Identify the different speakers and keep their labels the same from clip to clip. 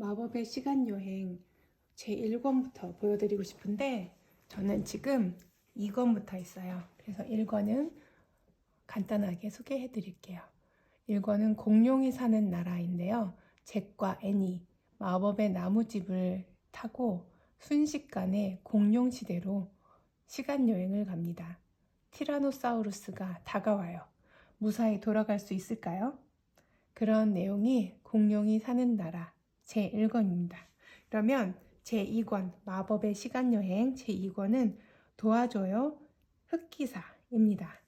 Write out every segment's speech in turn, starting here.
Speaker 1: 마법의 시간 여행 제 1권부터 보여드리고 싶은데 저는 지금 2권부터 있어요. 그래서 1권은 간단하게 소개해 드릴게요. 1권은 공룡이 사는 나라인데요. 잭과 애니 마법의 나무집을 타고 순식간에 공룡 시대로 시간 여행을 갑니다. 티라노사우루스가 다가와요. 무사히 돌아갈 수 있을까요? 그런 내용이 공룡이 사는 나라 제1권입니다. 그러면 제2권 마법의 시간여행 제2권은 도와줘요 흑기사입니다.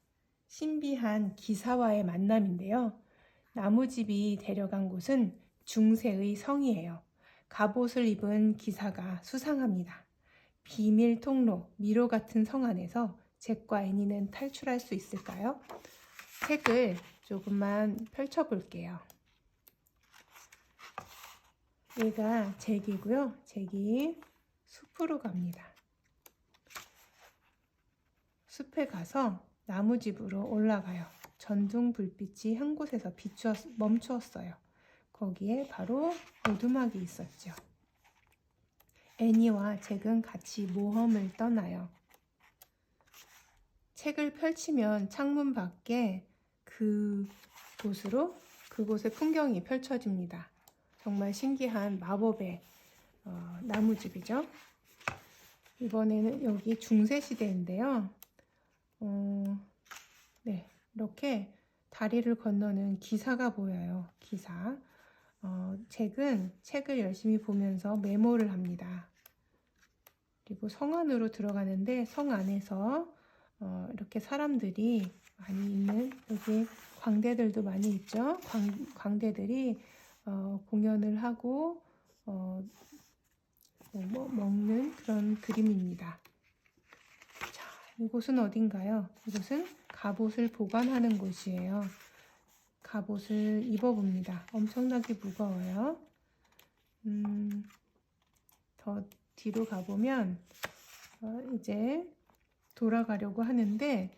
Speaker 1: 신비한 기사와의 만남인데요. 나무집이 데려간 곳은 중세의 성이에요. 갑옷을 입은 기사가 수상합니다. 비밀 통로 미로 같은 성 안에서 잭과 애니는 탈출할 수 있을까요? 책을 조금만 펼쳐볼게요. 얘가 잭이고요. 잭이 숲으로 갑니다. 숲에 가서 나무집으로 올라가요. 전등 불빛이 한 곳에서 비추어 멈추었어요. 거기에 바로 오두막이 있었죠. 애니와 잭은 같이 모험을 떠나요. 책을 펼치면 창문 밖에 그 곳으로 그곳의 풍경이 펼쳐집니다. 정말 신기한 마법의 어, 나무집이죠. 이번에는 여기 중세 시대인데요. 어, 네, 이렇게 다리를 건너는 기사가 보여요. 기사. 어, 책은 책을 열심히 보면서 메모를 합니다. 그리고 성 안으로 들어가는데 성 안에서 어, 이렇게 사람들이 많이 있는 여기 광대들도 많이 있죠. 광, 광대들이 어, 공연을 하고 어, 뭐, 뭐, 먹는 그런 그림입니다. 자, 이곳은 어딘가요? 이곳은 갑옷을 보관하는 곳이에요. 갑옷을 입어봅니다. 엄청나게 무거워요. 음, 더 뒤로 가보면 어, 이제 돌아가려고 하는데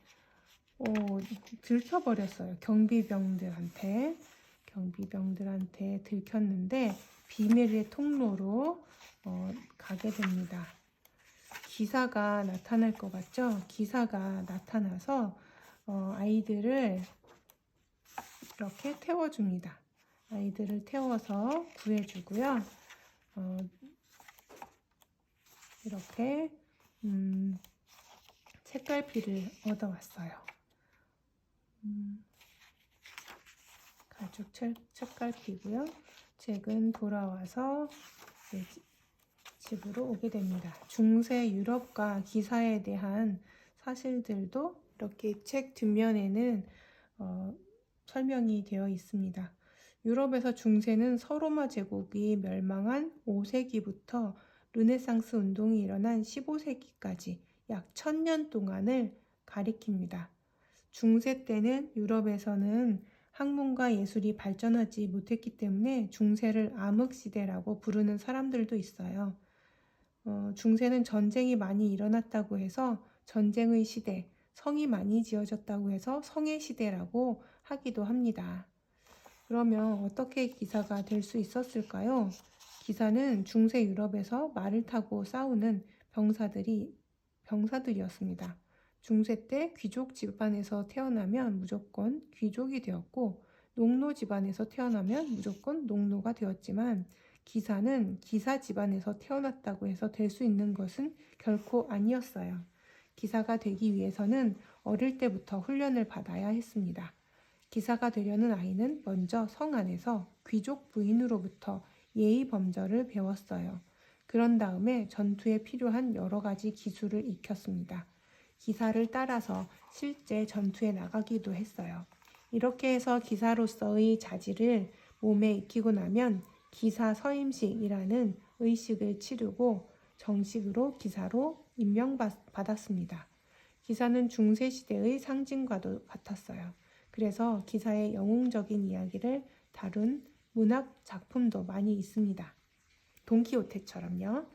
Speaker 1: 어, 들켜버렸어요. 경비병들한테 경비병들한테 들켰는데 비밀의 통로로 어, 가게 됩니다. 기사가 나타날 것 같죠? 기사가 나타나서 어, 아이들을 이렇게 태워줍니다. 아이들을 태워서 구해주고요. 어, 이렇게 음, 책갈피를 얻어왔어요. 음, 가죽 책, 책갈피고요. 책은 돌아와서 집으로 오게 됩니다. 중세 유럽과 기사에 대한 사실들도 이렇게 책 뒷면에는 어, 설명이 되어 있습니다. 유럽에서 중세는 서로마 제국이 멸망한 5세기부터 르네상스 운동이 일어난 15세기까지 약 천년 동안을 가리킵니다. 중세 때는 유럽에서는 학문과 예술이 발전하지 못했기 때문에 중세를 암흑시대라고 부르는 사람들도 있어요. 어, 중세는 전쟁이 많이 일어났다고 해서 전쟁의 시대, 성이 많이 지어졌다고 해서 성의 시대라고 하기도 합니다. 그러면 어떻게 기사가 될 수 있었을까요? 기사는 중세 유럽에서 말을 타고 싸우는 병사들이 병사들이었습니다. 중세 때 귀족 집안에서 태어나면 무조건 귀족이 되었고 농노 집안에서 태어나면 무조건 농노가 되었지만 기사는 기사 집안에서 태어났다고 해서 될 수 있는 것은 결코 아니었어요. 기사가 되기 위해서는 어릴 때부터 훈련을 받아야 했습니다. 기사가 되려는 아이는 먼저 성 안에서 귀족 부인으로부터 예의 범절을 배웠어요. 그런 다음에 전투에 필요한 여러 가지 기술을 익혔습니다. 기사를 따라서 실제 전투에 나가기도 했어요. 이렇게 해서 기사로서의 자질을 몸에 익히고 나면 기사 서임식이라는 의식을 치르고 정식으로 기사로 임명받았습니다. 기사는 중세시대의 상징과도 같았어요. 그래서 기사의 영웅적인 이야기를 다룬 문학 작품도 많이 있습니다. 돈키호테처럼요.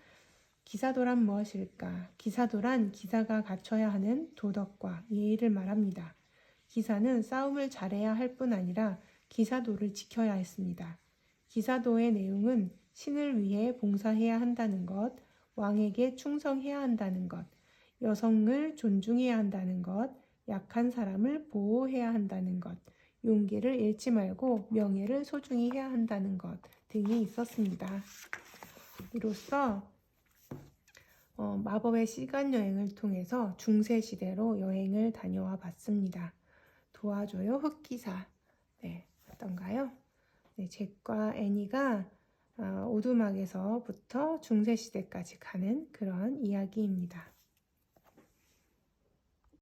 Speaker 1: 기사도란 무엇일까? 기사도란 기사가 갖춰야 하는 도덕과 예의를 말합니다. 기사는 싸움을 잘해야 할 뿐 아니라 기사도를 지켜야 했습니다. 기사도의 내용은 신을 위해 봉사해야 한다는 것, 왕에게 충성해야 한다는 것, 여성을 존중해야 한다는 것, 약한 사람을 보호해야 한다는 것, 용기를 잃지 말고 명예를 소중히 해야 한다는 것 등이 있었습니다. 이로써 어, 마법의 시간 여행을 통해서 중세 시대로 여행을 다녀와 봤습니다. 도와줘요 흑기사. 네, 어떤가요? 네, 잭과 애니가 어, 오두막에서부터 중세 시대까지 가는 그런 이야기입니다.